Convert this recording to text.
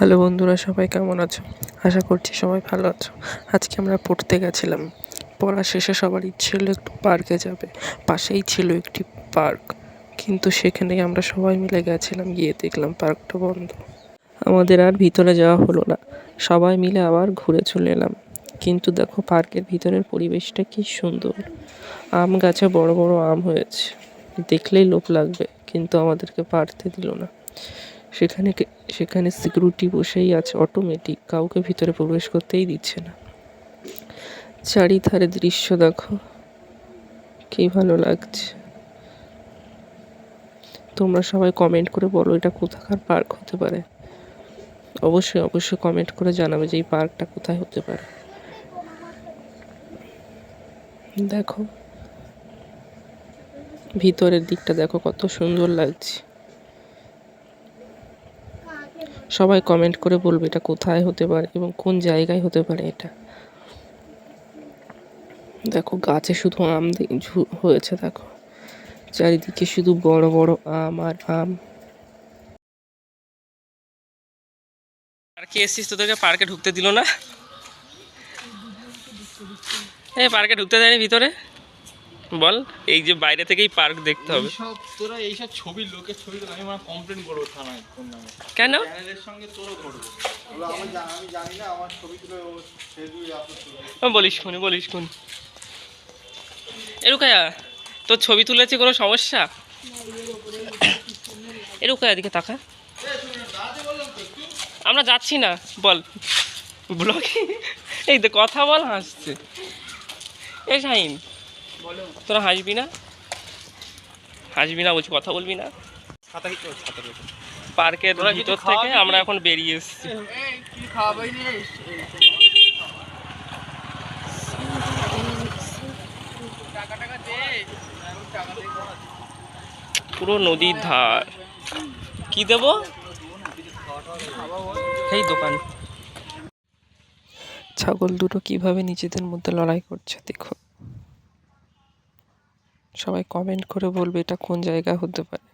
Hello বন্ধুরা, সবাই কেমন আছো? আশা করছি সবাই ভালো আছো। আজকে আমরা পড়তে গেছিলাম। পড়া শেষে সবার ইচ্ছে হলো একটু পার্কে যাবে। পাশেই ছিল একটি পার্ক। কিন্তু সেখানে আমরা সবাই মিলে গেছিলাম, গিয়ে দেখলাম পার্কটা বন্ধ। আমাদের আর ভিতরে যাওয়া হলো না। সবাই মিলে আবার ঘুরে চলে এলাম। কিন্তু দেখো পার্কের ভিতরের পরিবেশটা কি সুন্দর। আম গাছে বড় বড় আম হয়েছে। দেখলেই লোভ লাগবে, কিন্তু আমাদেরকে পারতে দিল না। সেখানে সেখানে সিকিউরিটি বসেই আছে অটোমেটিক কাউকে ভিতরে প্রবেশ করতেই দিচ্ছে না। চারিধারে দৃশ্য দেখো, কি ভালো লাগছে। তোমরা সবাই কমেন্ট করে বলো এটা কোথাকার পার্ক হতে পারে। অবশ্যই অবশ্যই কমেন্ট করে জানাবে যে এই পার্কটা কোথায় হতে পারে। দেখো, ভিতরের দিকটা দেখো কত সুন্দর লাগছে। সবাই কমেন্ট করে বলবে এটা কোথায় হতে পারে এবং কোন জায়গায় হতে পারে এটা। দেখো গাছে শুধু আম হয়েছে দেখো। চারিদিকে শুধু বড় বড় আম আর আম। পার্কে এসছিস তোদেরকে? পার্কে ঢুকতে দিল না? এই পার্কে ঢুকতে দেয়নি ভিতরে? বল এই যে বাইরে থেকেই পার্ক দেখতে হবে। এইসব তোরা এইসব ছবি লোকের ছবি আমি মানে কমপ্লেন করব থানায় নামে। কেন? চ্যানেলের সঙ্গে তোরও করব। আমি জানি না আমার ফেসবুকে আপলোড বলিস খুনি বলিস খুন। এরুকায়া তোর ছবি তুলেছে কোনো সমস্যা? এরুকায়া দিকে তাকা। আমরা যাচ্ছি না বল। ব্লগে এই তো কথা বল হাসছে। এ শাহিন তোরা হাসবি না? হাসবি না বলছি কথা বলবি না? পার্কের ভিতর থেকে আমরা এখন বেরিয়ে এসেছি। পুরো নদীর ধার। কি দেব? এই দোকান। ছাগল দুটো কীভাবে নিজেদের মধ্যে লড়াই করছে দেখো। সবাই কমেন্ট করে বলবে এটা কোন জায়গা হতে পারে।